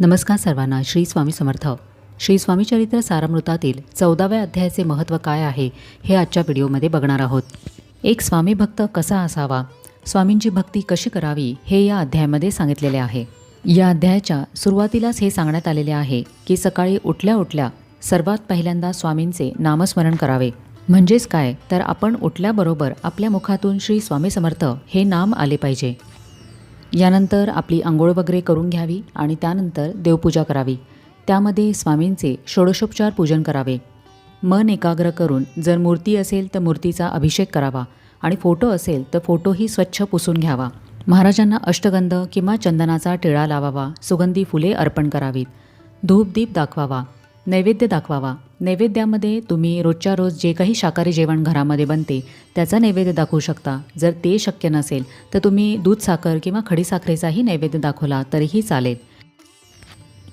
नमस्कार सर्वांना श्री स्वामी समर्थ. श्री स्वामीचरित्र सारामृतातील चौदाव्या अध्यायाचे महत्त्व काय आहे हे आजच्या व्हिडिओमध्ये बघणार आहोत. एक स्वामी भक्त कसा असावा स्वामींची भक्ती कशी करावी हे या अध्यायामध्ये सांगितलेले आहे. या अध्यायाच्या सुरुवातीलाच हे सांगण्यात आलेले आहे की सकाळी उठल्या उठल्या सर्वात पहिल्यांदा स्वामींचे नामस्मरण करावे. म्हणजेच काय तर आपण उठल्याबरोबर आपल्या मुखातून श्री स्वामी समर्थ हे नाम आले पाहिजे. यानंतर आपली आंघोळ वगैरे करून घ्यावी आणि त्यानंतर देवपूजा करावी. त्यामध्ये स्वामींचे षोडशोपचार पूजन करावे. मन एकाग्र करून जर मूर्ती असेल तर मूर्तीचा अभिषेक करावा आणि फोटो असेल तर फोटोही स्वच्छ पुसून घ्यावा. महाराजांना अष्टगंध किंवा चंदनाचा टिळा लावावा सुगंधी फुले अर्पण करावीत. धूपदीप दाखवावा. नैवेद्य दाखवावा. नैवेद्यामध्ये तुम्ही रोजच्या रोज जे काही शाकाहारी जेवण घरामध्ये बनते त्याचा नैवेद्य दाखवू शकता. जर ते शक्य नसेल तर तुम्ही दूध साखर किंवा खडीसाखरेचाही नैवेद्य दाखवला तरीही चालेल.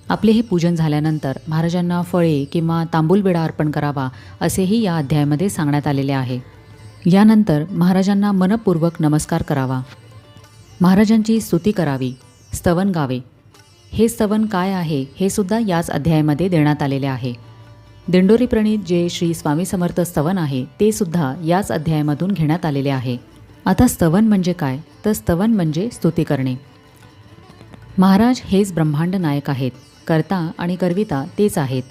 आपले हे पूजन झाल्यानंतर महाराजांना फळे किंवा तांबूलबिडा अर्पण करावा असेही या अध्यायामध्ये सांगण्यात आलेले आहे. यानंतर महाराजांना मनपूर्वक नमस्कार करावा. महाराजांची स्तुती करावी. स्तवन गावे. हे स्तवन काय आहे हे सुद्धा याच अध्यायामध्ये देण्यात आलेले आहे. दिंडोरी प्रणीत जे श्री स्वामी समर्थ स्तवन आहे ते सुद्धा याच अध्यायामधून घेण्यात आलेले आहे. आता स्तवन म्हणजे काय? तर स्तवन म्हणजे स्तुती करणे. महाराज हेच ब्रह्मांड नायक आहेत. कर्ता आणि कर्विता तेच आहेत.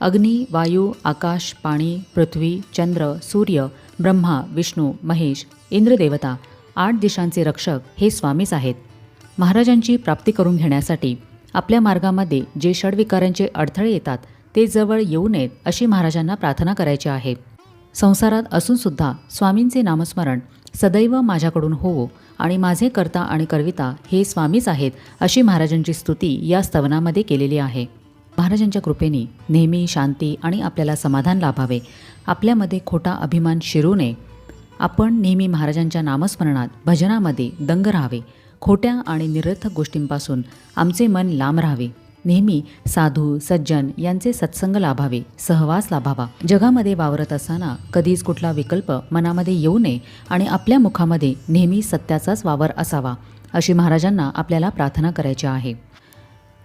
अग्नी वायू आकाश पाणी पृथ्वी चंद्र सूर्य ब्रह्मा विष्णू महेश इंद्रदेवता आठ दिशांचे रक्षक हे स्वामीच आहेत. महाराजांची प्राप्ती करून घेण्यासाठी आपल्या मार्गामध्ये जे षडविकारांचे अडथळे येतात ते जवळ येऊ नयेत अशी महाराजांना प्रार्थना करायची आहे. संसारात असूनसुद्धा स्वामींचे नामस्मरण सदैव माझ्याकडून होवो आणि माझे कर्ता आणि करविता हे स्वामीच आहेत अशी महाराजांची स्तुती या स्तवनामध्ये केलेली आहे. महाराजांच्या कृपेने नेहमी शांती आणि आपल्याला समाधान लाभावे. आपल्यामध्ये खोटा अभिमान शिरू नये. आपण नेहमी महाराजांच्या नामस्मरणात भजनामध्ये दंग राहावे. खोट्या आणि निरर्थक गोष्टींपासून आमचे मन लांब राहावे. नेहमी साधू सज्जन यांचे सत्संग लाभावे सहवास लाभावा. जगामध्ये वावरत असताना कधीच कुठला विकल्प मनामध्ये येऊ नये आणि आपल्या मुखामध्ये नेहमी सत्याचाच वावर असावा अशी महाराजांना आपल्याला प्रार्थना करायची आहे.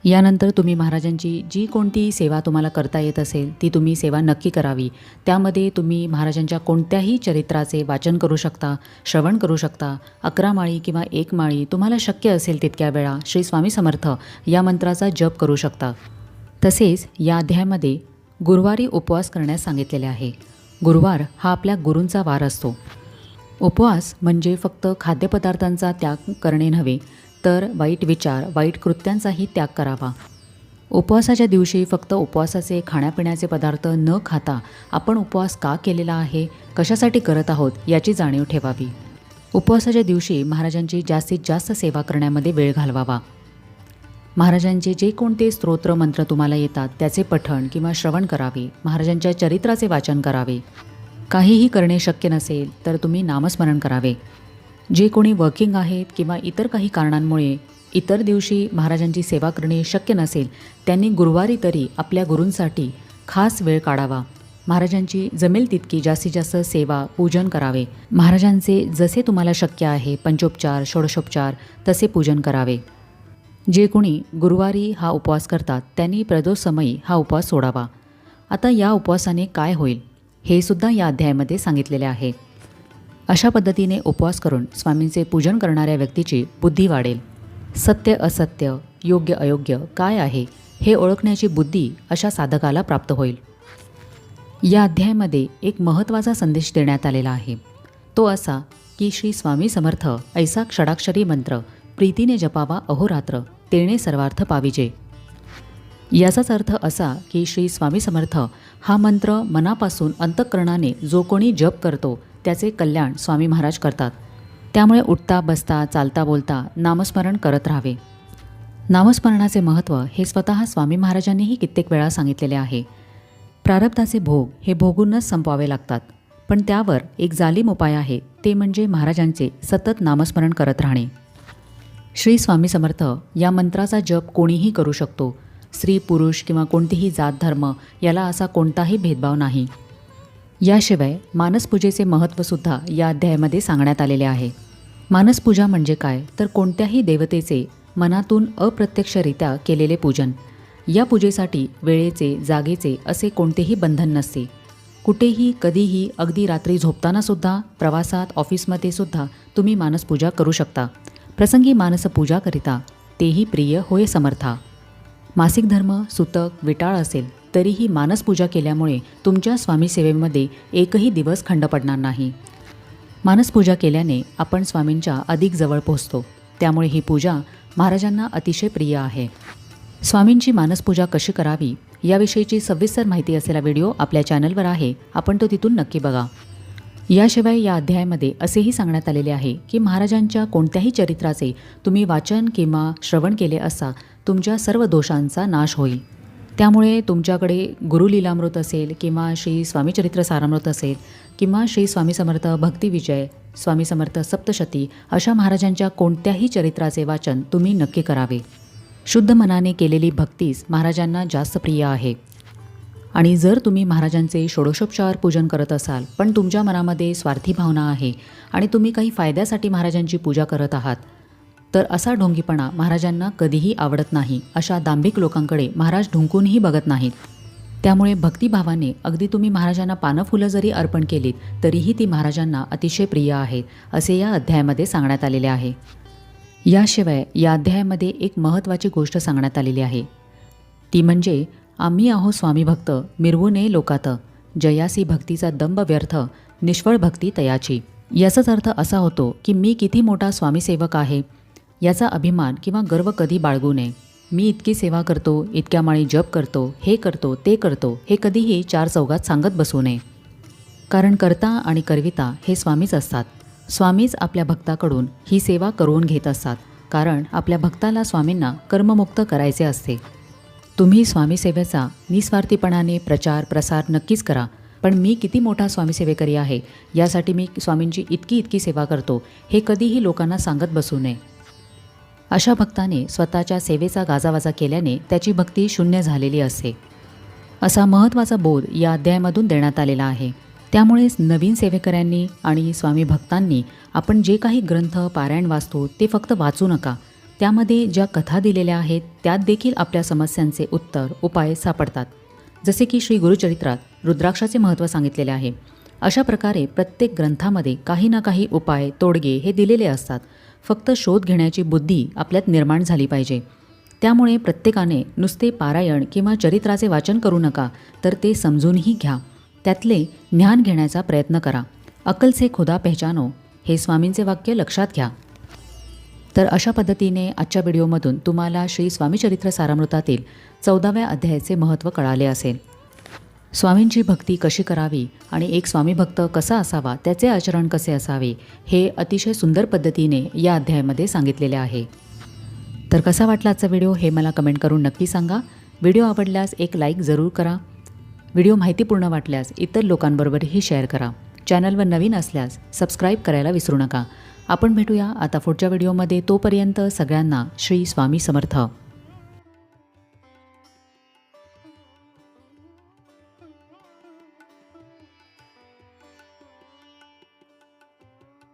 यानंतर तुम्ही महाराजांची जी कोणती सेवा तुम्हाला करता येत असेल ती तुम्ही सेवा नक्की करावी. त्यामध्ये तुम्ही महाराजांच्या कोणत्याही चरित्राचे वाचन करू शकता श्रवण करू शकता. अकरा माळी किंवा एक माळी तुम्हाला शक्य असेल तितक्या वेळा श्री स्वामी समर्थ या मंत्राचा जप करू शकता. तसेच या अध्यायामध्ये गुरुवारी उपवास करण्यास सांगितलेले आहे. गुरुवार हा आपल्या गुरूंचा वार असतो. उपवास म्हणजे फक्त खाद्यपदार्थांचा त्याग करणे नव्हे तर वाईट विचार वाईट कृत्यांचाही त्याग करावा. उपवासाच्या दिवशी फक्त उपवासाचे खाण्यापिण्याचे पदार्थ न खाता आपण उपवास का केलेला आहे कशासाठी करत आहोत याची जाणीव ठेवावी. उपवासाच्या दिवशी महाराजांची जास्तीत जास्त सेवा करण्यामध्ये वेळ घालवावा. महाराजांचे जे कोणते स्तोत्र मंत्र तुम्हाला येतात त्याचे पठण किंवा श्रवण करावे महाराजांच्या चरित्राचे वाचन करावे. काहीही करणे शक्य नसेल तर तुम्ही नामस्मरण करावे. जे कोणी वर्किंग आहेत किंवा इतर काही कारणांमुळे इतर दिवशी महाराजांची सेवा करणे शक्य नसेल त्यांनी गुरुवारी तरी आपल्या गुरूंसाठी खास वेळ काढावा. महाराजांची जमेल तितकी जास्तीत जास्त सेवा पूजन करावे. महाराजांचे जसे तुम्हाला शक्य आहे पंचोपचार षोडशोपचार तसे पूजन करावे. जे कोणी गुरुवारी हा उपवास करतात त्यांनी प्रदोषसमयी हा उपवास सोडावा. आता या उपवासाने काय होईल हे सुद्धा या अध्यायामध्ये सांगितलेले आहे. अशा पद्धतीने उपवास करून स्वामींचे पूजन करणाऱ्या व्यक्तीची बुद्धी वाढेल. सत्य असत्य योग्य अयोग्य काय आहे हे ओळखण्याची बुद्धी अशा साधकाला प्राप्त होईल. या अध्यायामध्ये एक महत्त्वाचा संदेश देण्यात आलेला आहे. तो असा की श्री स्वामी समर्थ ऐसा षडाक्षरी मंत्र प्रीतीने जपावा अहोरात्र तेणे सर्वार्थ पाविजे. याचाच अर्थ असा की श्री स्वामी समर्थ हा मंत्र मनापासून अंतःकरणाने जो कोणी जप करतो त्याचे कल्याण स्वामी महाराज करतात. त्यामुळे उठता बसता चालता बोलता नामस्मरण करत राहावे. नामस्मरणाचे महत्त्व हे स्वतः स्वामी महाराजांनीही कित्येक वेळा सांगितलेले आहे. प्रारब्धाचे भोग हे भोगूनच संपवावे लागतात. पण त्यावर एक जालीम उपाय आहे ते म्हणजे महाराजांचे सतत नामस्मरण करत राहणे. श्री स्वामी समर्थ या मंत्राचा जप कोणीही करू शकतो. स्त्री पुरुष किंवा कोणतीही जात धर्म याला असा कोणताही भेदभाव नाही. याशिवाय मानसपूजेचे महत्त्वसुद्धा या अध्यायामध्ये सांगण्यात आलेले आहे. मानसपूजा म्हणजे काय? तर कोणत्याही देवतेचे मनातून अप्रत्यक्षरित्या केलेले पूजन. या पूजेसाठी वेळेचे जागेचे असे कोणतेही बंधन नसते. कुठेही कधीही अगदी रात्री झोपतानासुद्धा प्रवासात ऑफिसमध्ये सुद्धा तुम्ही मानसपूजा करू शकता. प्रसंगी मानसपूजा करिता तेही प्रिय होय समर्था. मासिक धर्म सुतक विटाळ असेल. तरीही मानसपूजा केल्यामुळे तुमच्या स्वामी सेवेमध्ये एकही दिवस खंड पडणार नाही. मानसपूजा केल्याने आपण स्वामींच्या अधिक जवळ पोहोचतो. त्यामुळे ही पूजा महाराजांना अतिशय प्रिय आहे. स्वामींची मानसपूजा कशी करावी याविषयीची सविस्तर माहिती असलेला व्हिडिओ आपल्या चॅनलवर आहे. आपण तो तिथून नक्की बघा. याशिवाय या अध्यायामध्ये असेही सांगण्यात आलेले आहे की महाराजांच्या कोणत्याही चरित्राचे तुम्ही वाचन किंवा श्रवण केले असता तुमच्या सर्व दोषांचा नाश होईल. त्यामुळे तुमच्याकडे गुरुलीलामृत असेल किंवा श्री स्वामीचरित्र सारामृत असेल किंवा श्री स्वामी समर्थ भक्तिविजय स्वामी समर्थ सप्तशती अशा महाराजांच्या कोणत्याही चरित्राचे वाचन तुम्ही नक्की करावे. शुद्ध मनाने केलेली भक्तीच महाराजांना जास्त प्रिय आहे. आणि जर तुम्ही महाराजांचे षोडशोपचार पूजन करत असाल पण तुमच्या मनामध्ये स्वार्थी भावना आहे आणि तुम्ही काही फायद्यासाठी महाराजांची पूजा करत आहात तर असा ढोंगीपणा महाराजांना कधीही आवडत नाही अशा दांभिक लोकांकडे महाराज ढुंकूनही बघत नाहीत. त्यामुळे भक्तिभावाने अगदी तुम्ही महाराजांना पानं फुलं जरी अर्पण केलीत तरीही ती महाराजांना अतिशय प्रिय आहेत असे या अध्यायामध्ये सांगण्यात आलेले आहे. याशिवाय या अध्यायामध्ये एक महत्त्वाची गोष्ट सांगण्यात आलेली आहे. ती म्हणजे आम्ही आहो स्वामी भक्त मिरवू नये लोकात जयासी भक्तीचा दंभ व्यर्थ निष्फळ भक्ती तयाची. याचाच अर्थ असा होतो की मी किती मोठा स्वामीसेवक आहे याचा अभिमान किंवा गर्व कधी बाळगू नये. मी इतकी सेवा करतो इतक्या माळी जप करतो हे करतो ते करतो हे कधीही चार चौघात सांगत बसू नये. कारण करता आणि करविता हे स्वामीच असतात. स्वामीच आपल्या भक्ताकडून ही सेवा करून घेत असतात. कारण आपल्या भक्ताला स्वामींना कर्ममुक्त करायचे असते. तुम्ही स्वामीसेवेचा निस्वार्थीपणाने प्रचार प्रसार नक्कीच करा. पण मी किती मोठा स्वामीसेवेकरी आहे यासाठी मी स्वामींची इतकी इतकी सेवा करतो हे कधीही लोकांना सांगत बसू नये. अशा भक्ताने स्वतःच्या सेवेचा गाजावाजा केल्याने त्याची भक्ती शून्य झालेली असते. असा महत्त्वाचा बोध या अध्यायामधून देण्यात आलेला आहे. त्यामुळेच नवीन सेवेकऱ्यांनी आणि स्वामी भक्तांनी आपण जे काही ग्रंथ पारायण वाचतो ते फक्त वाचू नका. त्यामध्ये ज्या कथा दिलेल्या आहेत त्यात देखील आपल्या समस्यांचे उत्तर उपाय सापडतात. जसे की श्री गुरुचरित्रात रुद्राक्षाचे महत्त्व सांगितलेले आहे. अशा प्रकारे प्रत्येक ग्रंथामध्ये काही ना काही उपाय तोडगे हे दिलेले असतात. फक्त शोध घेण्याची बुद्धी आपल्यात निर्माण झाली पाहिजे. त्यामुळे प्रत्येकाने नुसते पारायण किंवा चरित्राचे वाचन करू नका तर ते समजूनही घ्या. त्यातले ज्ञान घेण्याचा प्रयत्न करा. अकलचे खुदा पहचानो हे स्वामींचे वाक्य लक्षात घ्या. तर अशा पद्धतीने आजच्या व्हिडिओमधून तुम्हाला श्री स्वामीचरित्र सारामृतातील चौदाव्या अध्यायाचे महत्त्व कळाले असेल. स्वामींची भक्ती कशी करावी आणि एक स्वामीभक्त कसा असावा त्याचे आचरण कसे असावे हे अतिशय सुंदर पद्धतीने या अध्यायामध्ये सांगितलेले आहे. तर कसा वाटला आजचा व्हिडिओ हे मला कमेंट करून नक्की सांगा. व्हिडिओ आवडल्यास एक लाईक जरूर करा. व्हिडिओ माहितीपूर्ण वाटल्यास इतर लोकांबरोबरही शेअर करा. चॅनलवर नवीन असल्यास सबस्क्राईब करायला विसरू नका. आपण भेटूया आता पुढच्या व्हिडिओमध्ये. तोपर्यंत सगळ्यांना श्री स्वामी समर्थ.